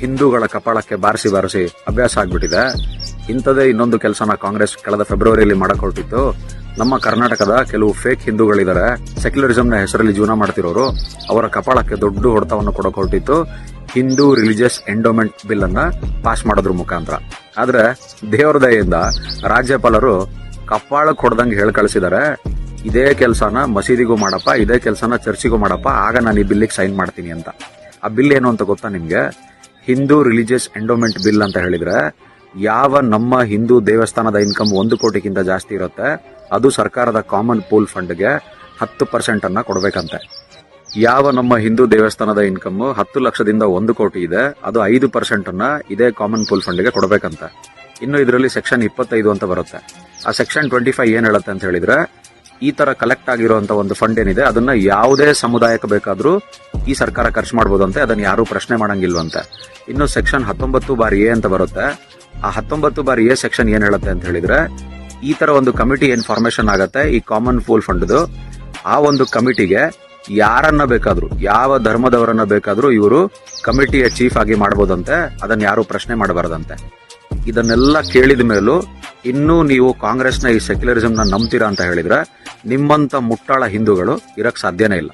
ಹಿಂದೂಗಳ ಕಪಾಳಕ್ಕೆ ಬಾರಿಸಿ ಬಾರಿಸಿ ಅಭ್ಯಾಸ ಆಗ್ಬಿಟ್ಟಿದೆ. ಇಂಥದೇ ಇನ್ನೊಂದು ಕೆಲಸನ ಕಾಂಗ್ರೆಸ್ ಕಳೆದ ಫೆಬ್ರವರಿಯಲ್ಲಿ ಮಾಡಕ್ ಹೊರಟಿತ್ತು ನಮ್ಮ ಕರ್ನಾಟಕದ ಕೆಲವು ಫೇಕ್ ಹಿಂದೂಗಳಿದ್ದಾರೆ. ಸೆಕ್ಯುಲರಿಸಂನ ಹೆಸರಲ್ಲಿ ಜೀವನ ಮಾಡ್ತಿರೋರು, ಅವರ ಕಪಾಳಕ್ಕೆ ದೊಡ್ಡ ಹೊಡೆತವನ್ನು ಕೊಡಕ್ ಹೊರಟಿತ್ತು ಹಿಂದೂ ರಿಲಿಜಿಯಸ್ ಎಂಡೋಮೆಂಟ್ ಬಿಲ್ ಅನ್ನ ಪಾಸ್ ಮಾಡೋದ್ರ ಮುಖಾಂತರ. ಆದ್ರೆ ದೇವರ ದಯೆಯಿಂದ ರಾಜ್ಯಪಾಲರು ಕಪಾಳಕ್ಕೆ ಹೊಡೆದಂಗೆ ಹೇಳಿ ಕಳಿಸಿದ್ದಾರೆ. ಇದೇ ಕೆಲಸನ ಮಸೀದಿಗೂ ಮಾಡಪ್ಪ, ಇದೇ ಕೆಲಸನ ಚರ್ಚಿಗೂ ಮಾಡಪ್ಪ, ಆಗ ನಾನು ಈ ಬಿಲ್ಲಿಗೆ ಸೈನ್ ಮಾಡ್ತೀನಿ ಅಂತ. ಆ ಬಿಲ್ ಏನು ಅಂತ ಗೊತ್ತಾ ನಿಮ್ಗೆ? ಹಿಂದೂ ರಿಲಿಜಿಯಸ್ ಎಂಡೋಮೆಂಟ್ ಬಿಲ್ ಅಂತ ಹೇಳಿದ್ರೆ, ಯಾವ ನಮ್ಮ ಹಿಂದೂ ದೇವಸ್ಥಾನದ ಇನ್ಕಮ್ ಒಂದು ಕೋಟಿಗಿಂತ ಜಾಸ್ತಿ ಇರುತ್ತೆ, ಅದು ಸರ್ಕಾರದ ಕಾಮನ್ ಪೂಲ್ ಫಂಡ್ಗೆ ಹತ್ತು ಪರ್ಸೆಂಟ್ ಅನ್ನ ಕೊಡಬೇಕಂತೆ. ಯಾವ ನಮ್ಮ ಹಿಂದೂ ದೇವಸ್ಥಾನದ ಇನ್ಕಮ್ ಹತ್ತು ಲಕ್ಷದಿಂದ ಒಂದು ಕೋಟಿ ಇದೆ, ಅದು ಐದು ಪರ್ಸೆಂಟ್ ಅನ್ನ ಇದೇ ಕಾಮನ್ ಪೂಲ್ ಫಂಡ್ಗೆ ಕೊಡಬೇಕಂತ. ಇನ್ನು ಇದರಲ್ಲಿ ಸೆಕ್ಷನ್ ಇಪ್ಪತ್ತೈದು ಅಂತ ಬರುತ್ತೆ. ಆ ಸೆಕ್ಷನ್ ಟ್ವೆಂಟಿ ಫೈವ್ ಏನ್ ಹೇಳುತ್ತೆ ಅಂತ ಹೇಳಿದ್ರೆ, ಈ ತರ ಕಲೆಕ್ಟ್ ಆಗಿರುವಂತ ಒಂದು ಫಂಡ್ ಏನಿದೆ, ಅದನ್ನ ಯಾವುದೇ ಸಮುದಾಯಕ್ಕೆ ಬೇಕಾದ್ರೂ ಈ ಸರ್ಕಾರ ಖರ್ಚು ಮಾಡ್ಬೋದಂತೆ, ಅದನ್ನ ಯಾರು ಪ್ರಶ್ನೆ ಮಾಡಂಗಿಲ್ವಂತೆ. ಇನ್ನು ಸೆಕ್ಷನ್ ಹತ್ತೊಂಬತ್ತು ಬಾರಿ ಎ ಅಂತ ಬರುತ್ತೆ. ಆ ಹತ್ತೊಂಬತ್ತು ಬಾರಿ ಎ ಸೆಕ್ಷನ್ ಏನ್ ಹೇಳುತ್ತೆ ಅಂತ ಹೇಳಿದ್ರೆ, ಈ ತರ ಒಂದು ಕಮಿಟಿ ಏನ್ ಫಾರ್ಮೇಶನ್ ಆಗತ್ತೆ, ಈ ಕಾಮನ್ ಪೂಲ್ ಫಂಡ್ದು ಆ ಒಂದು ಕಮಿಟಿಗೆ ಯಾರನ್ನ ಬೇಕಾದ್ರೂ, ಯಾವ ಧರ್ಮದವರನ್ನ ಬೇಕಾದ್ರೂ ಇವರು ಕಮಿಟಿಯ ಚೀಫ್ ಆಗಿ ಮಾಡಬಹುದಂತೆ ಅದನ್ನ ಯಾರು ಪ್ರಶ್ನೆ ಮಾಡಬಾರದಂತೆ. ಇದನ್ನೆಲ್ಲ ಕೇಳಿದ ಮೇಲೂ ಇನ್ನೂ ನೀವು ಕಾಂಗ್ರೆಸ್ನ ಈ ಸೆಕ್ಯುಲರಿಸಂನ ನಂಬ್ತೀರಾ ಅಂತ ಹೇಳಿದ್ರೆ, ನಿಮ್ಮಂತ ಮುಟ್ಟಾಳ ಹಿಂದೂಗಳು ಇರಕ್ ಸಾಧ್ಯನೇ ಇಲ್ಲ.